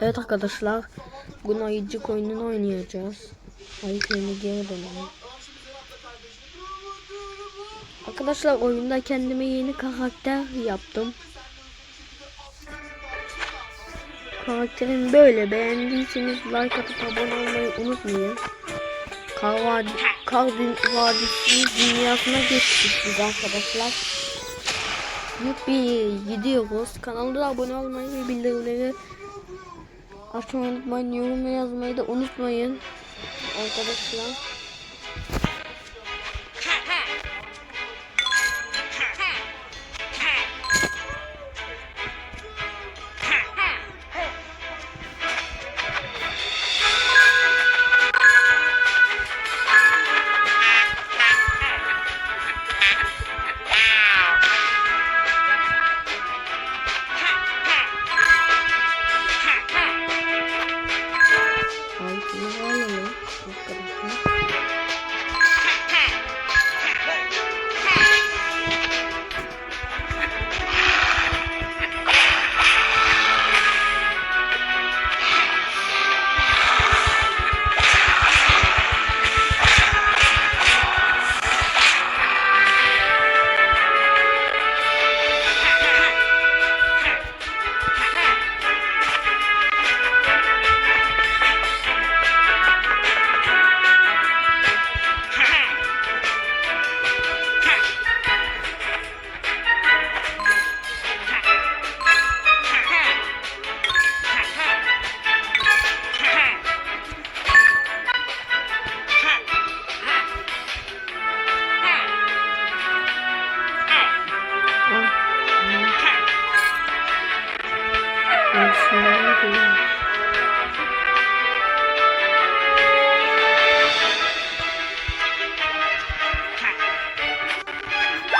Evet arkadaşlar. Bugün ayıcık oyununu oynayacağız. Ayı köyüne geri dönelim. Arkadaşlar oyunda kendime yeni karakter yaptım. Karakterim böyle. Beğendiyseniz like atıp abone olmayı unutmayın. Kar, Vadi, Kar Vadisi dünyasına geçtik biz arkadaşlar. Yuppi gidiyoruz. Kanalda abone olmayı ve bildirimleri açmayı unutmayın. Yorum yazmayı da unutmayın. Arkadaşlar. Altını alalım. Arkadaşlar. Ben şunları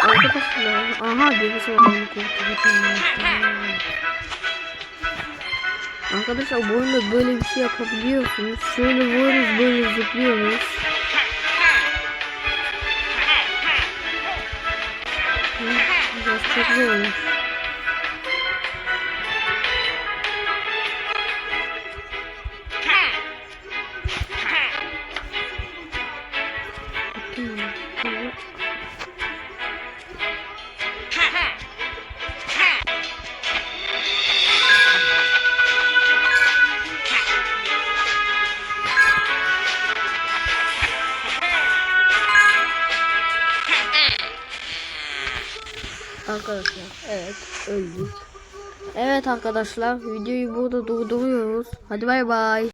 Arkadaşlar, aha birisi oradan kurtulacağım. Arkadaşlar bu oyunda böyle bir şey yapabiliyorsunuz. Şöyle vuruyoruz, böyle zıplıyoruz. Biraz çok zor olmuş. Arkadaşlar evet öldük. Evet arkadaşlar videoyu burada durduruyoruz. Hadi bay bay.